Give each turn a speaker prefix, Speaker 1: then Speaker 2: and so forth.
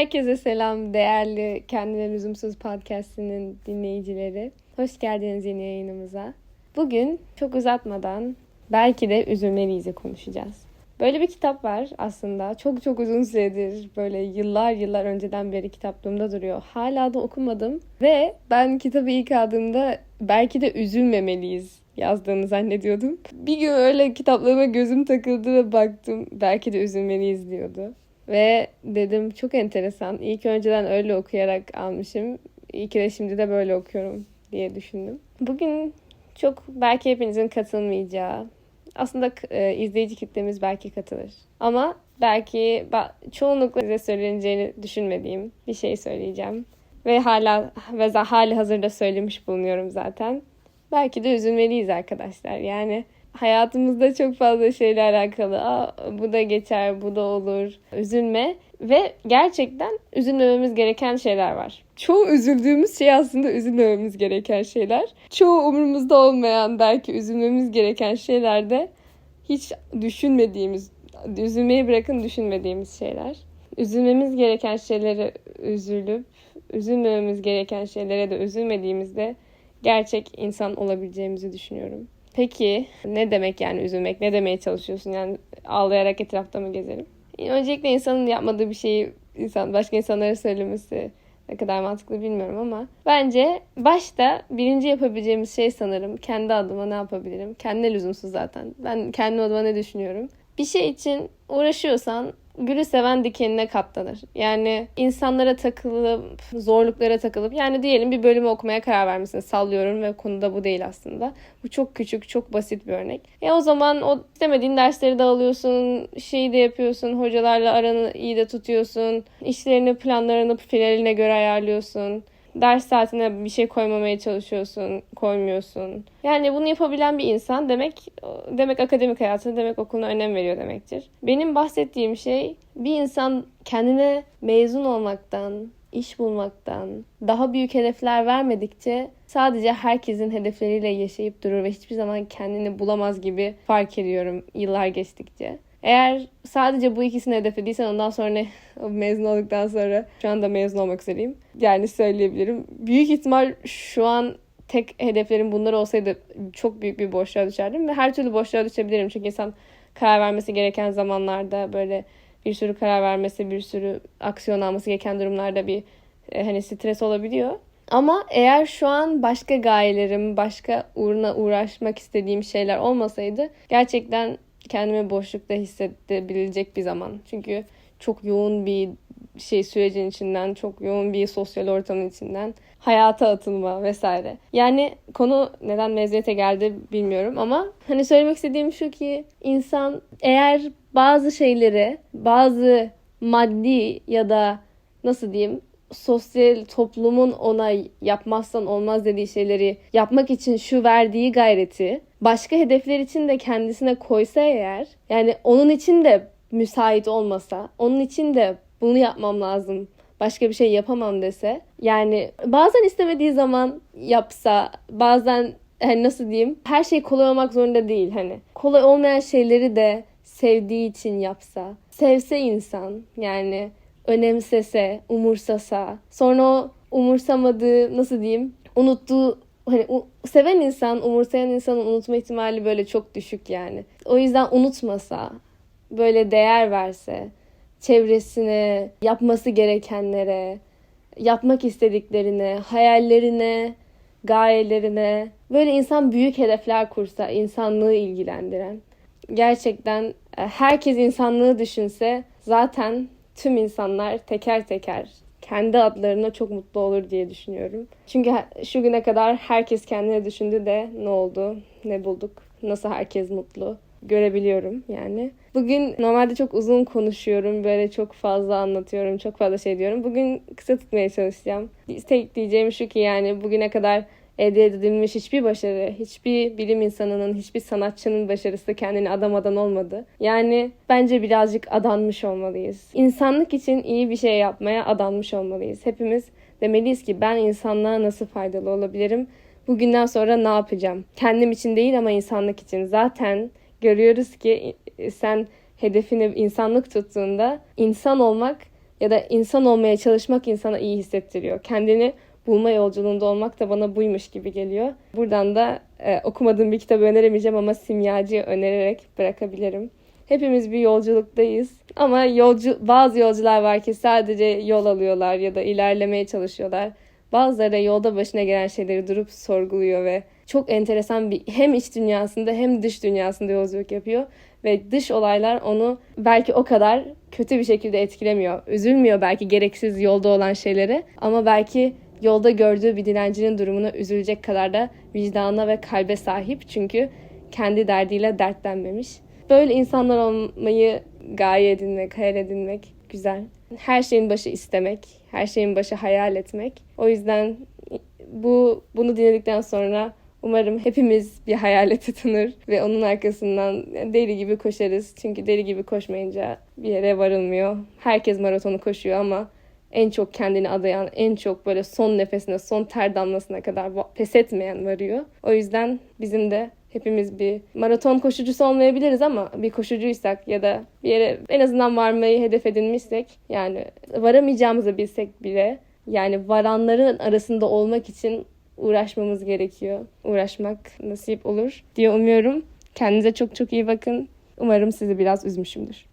Speaker 1: Herkese selam değerli Kendine Lüzumsuz Podcast'inin dinleyicileri. Hoş geldiniz yeni yayınımıza. Bugün çok uzatmadan belki de üzülmeliyiz'i konuşacağız. Böyle bir kitap var aslında. Çok çok uzun süredir böyle yıllar yıllar önceden beri kitaplığımda duruyor. Hala da okumadım ve ben kitabı ilk aldığımda belki de üzülmemeliyiz yazdığını zannediyordum. Bir gün öyle kitaplığıma gözüm takıldı ve baktım belki de üzülmeliyiz diyordu. Ve dedim çok enteresan. İlk önceden öyle okuyarak almışım. İyi ki de şimdi de böyle okuyorum diye düşündüm. Bugün çok belki hepinizin katılmayacağı, aslında e, izleyici kitlemiz belki katılır. Ama belki çoğunlukla size söyleneceğini düşünmediğim bir şey söyleyeceğim. Ve hala ve hali hazırda söylemiş bulunuyorum zaten. Belki de üzülmeliyiz arkadaşlar. Yani hayatımızda çok fazla şeyle alakalı. Aa, bu da geçer, bu da olur. Üzülme ve gerçekten üzülmememiz gereken şeyler var. Çoğu üzüldüğümüz şey aslında üzülmememiz gereken şeyler. Çoğu umurumuzda olmayan belki üzülmemiz gereken şeyler de hiç düşünmediğimiz, üzülmeyi bırakın düşünmediğimiz şeyler. Üzülmemiz gereken şeylere üzülüp üzülmememiz gereken şeylere de üzülmediğimizde gerçek insan olabileceğimizi düşünüyorum. Peki ne demek yani üzülmek? Ne demeye çalışıyorsun? Yani ağlayarak etrafta mı gezelim? Öncelikle insanın yapmadığı bir şeyi insan başka insanlara söylemesi ne kadar mantıklı bilmiyorum ama bence başta birinci yapabileceğimiz şey sanırım kendi adıma ne yapabilirim? Kendine lüzumsuz zaten. Ben kendi adıma ne düşünüyorum? Bir şey için uğraşıyorsan gülü seven dikenine katlanır. Yani insanlara takılıp, zorluklara takılıp yani diyelim bir bölümü okumaya karar vermişsin. Sallıyorum ve konuda bu değil aslında. Bu çok küçük, çok basit bir örnek. E o zaman o istemediğin dersleri de alıyorsun, şeyi de yapıyorsun, hocalarla aranı iyi de tutuyorsun, işlerini, planlarını finaline göre ayarlıyorsun ders saatine bir şey koymamaya çalışıyorsun, koymuyorsun. Yani bunu yapabilen bir insan demek demek akademik hayatına, demek okuluna önem veriyor demektir. Benim bahsettiğim şey bir insan kendine mezun olmaktan, iş bulmaktan, daha büyük hedefler vermedikçe sadece herkesin hedefleriyle yaşayıp durur ve hiçbir zaman kendini bulamaz gibi fark ediyorum yıllar geçtikçe. Eğer sadece bu ikisini hedeflediysen ondan sonra ne, mezun olduktan sonra şu anda mezun olmak üzereyim. Yani söyleyebilirim. Büyük ihtimal şu an tek hedeflerim bunlar olsaydı çok büyük bir boşluğa düşerdim ve her türlü boşluğa düşebilirim. Çünkü insan karar vermesi gereken zamanlarda böyle bir sürü karar vermesi, bir sürü aksiyon alması gereken durumlarda bir e, hani stres olabiliyor. Ama eğer şu an başka gayelerim, başka uğruna uğraşmak istediğim şeyler olmasaydı gerçekten kendimi boşlukta hissedebilecek bir zaman. Çünkü çok yoğun bir şey sürecin içinden, çok yoğun bir sosyal ortamın içinden hayata atılma vesaire. Yani konu neden mezuniyete geldi bilmiyorum ama hani söylemek istediğim şu ki insan eğer bazı şeyleri, bazı maddi ya da nasıl diyeyim sosyal toplumun ona yapmazsan olmaz dediği şeyleri yapmak için şu verdiği gayreti başka hedefler için de kendisine koysa eğer yani onun için de müsait olmasa onun için de bunu yapmam lazım başka bir şey yapamam dese yani bazen istemediği zaman yapsa bazen hani nasıl diyeyim her şey kolay olmak zorunda değil hani. Kolay olmayan şeyleri de sevdiği için yapsa sevse insan yani önemsese, umursasa, sonra o umursamadığı, nasıl diyeyim, unuttuğu hani seven insan, umursayan insanın unutma ihtimali böyle çok düşük yani. O yüzden unutmasa, böyle değer verse, çevresine, yapması gerekenlere, yapmak istediklerine, hayallerine, gayelerine, böyle insan büyük hedefler kursa, insanlığı ilgilendiren. Gerçekten e, herkes insanlığı düşünse zaten tüm insanlar teker teker kendi adlarına çok mutlu olur diye düşünüyorum. Çünkü şu güne kadar herkes kendine düşündü de ne oldu, ne bulduk, nasıl herkes mutlu görebiliyorum yani. Bugün normalde çok uzun konuşuyorum. Böyle çok fazla anlatıyorum. Çok fazla şey diyorum. Bugün kısa tutmaya çalışacağım. Tek diyeceğim şu ki yani bugüne kadar elde edilmiş hiçbir başarı, hiçbir bilim insanının, hiçbir sanatçının başarısı kendini adamadan olmadı. Yani bence birazcık adanmış olmalıyız. İnsanlık için iyi bir şey yapmaya adanmış olmalıyız. Hepimiz demeliyiz ki ben insanlığa nasıl faydalı olabilirim? Bugünden sonra ne yapacağım? Kendim için değil ama insanlık için. Zaten görüyoruz ki sen hedefini insanlık tuttuğunda insan olmak ya da insan olmaya çalışmak insana iyi hissettiriyor. Kendini bulma yolculuğunda olmak da bana buymuş gibi geliyor. Buradan da e, okumadığım bir kitabı öneremeyeceğim ama Simyacı'yı önererek bırakabilirim. Hepimiz bir yolculuktayız. Ama yolcu bazı yolcular var ki sadece yol alıyorlar ya da ilerlemeye çalışıyorlar. Bazıları da yolda başına gelen şeyleri durup sorguluyor ve çok enteresan bir hem iç dünyasında hem dış dünyasında yolculuk yapıyor ve dış olaylar onu belki o kadar kötü bir şekilde etkilemiyor. Üzülmüyor belki gereksiz yolda olan şeylere ama belki yolda gördüğü bir dilencinin durumuna üzülecek kadar da vicdana ve kalbe sahip çünkü kendi derdiyle dertlenmemiş. Böyle insanlar olmayı gaye edinmek, hayal edinmek güzel. Her şeyin başı istemek, her şeyin başı hayal etmek. O yüzden bu bunu dinledikten sonra umarım hepimiz bir hayale tutunur ve onun arkasından deli gibi koşarız. Çünkü deli gibi koşmayınca bir yere varılmıyor. Herkes maratonu koşuyor ama en çok kendini adayan, en çok böyle son nefesine, son ter damlasına kadar pes etmeyen varıyor. O yüzden bizim de hepimiz bir maraton koşucusu olmayabiliriz ama bir koşucuysak ya da bir yere en azından varmayı hedef edinmişsek yani varamayacağımızı bilsek bile yani varanların arasında olmak için uğraşmamız gerekiyor. Uğraşmak nasip olur diye umuyorum. Kendinize çok çok iyi bakın. Umarım sizi biraz üzmüşümdür.